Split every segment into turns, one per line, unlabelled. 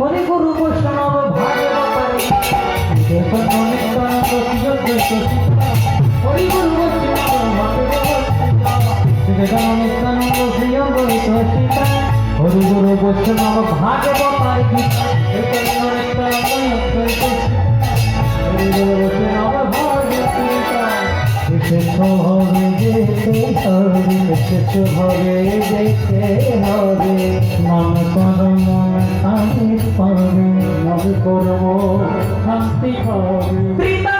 হরি গুরু বৈষ্ণব নিত্যানন্দ হরি গুরু বৈষ্ণব গণিত সীতা হরি গুরু বৈষ্ণব বিশেষ হবে যেতে হবে করব শান্তি হবে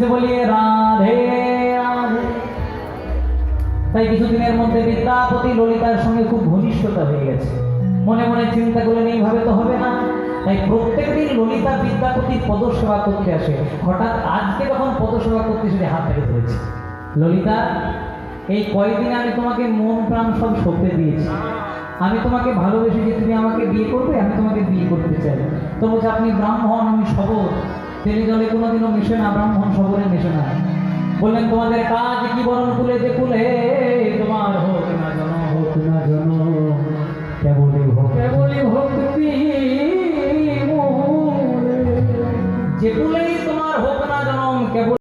প্রেম সে রাধে রাধে। তাই কিছুদিনের মধ্যে বিদ্যাপতি ললিতার সঙ্গে খুব ঘনিষ্ঠতা হয়ে গেছে। মনে মনে চিন্তা করলেন, এইভাবে তো হবে না। তাই প্রত্যেক দিন ললিতা বিদ্যাপতির পদসেবা করতে আসে। হঠাৎ আজকে যখন পদসেবা করতে এসে হাত থেকে ধরেছে। ললিতা, এই কয়েকদিন আমি তোমাকে মন প্রাণ সব সঁপে দিয়েছি। আমি তোমাকে ভালোবেসে যে তুমি আমাকে বিয়ে করবে, আমি তোমাকে বিয়ে করতে চাই। তো বলছে, আপনি ব্রাহ্মণ তেলে জলে কোনোদিনও মিশে না, ব্রাহ্মণ সবরে মিশে না। বললেন, তোমাদের কাজ কি বরণ কুলে যে কুলে? তোমার হোক না জন হোক না জন কেবলই হোক কেবলই ভক্তি যে কুলেই তোমার হোক না জনম কেবল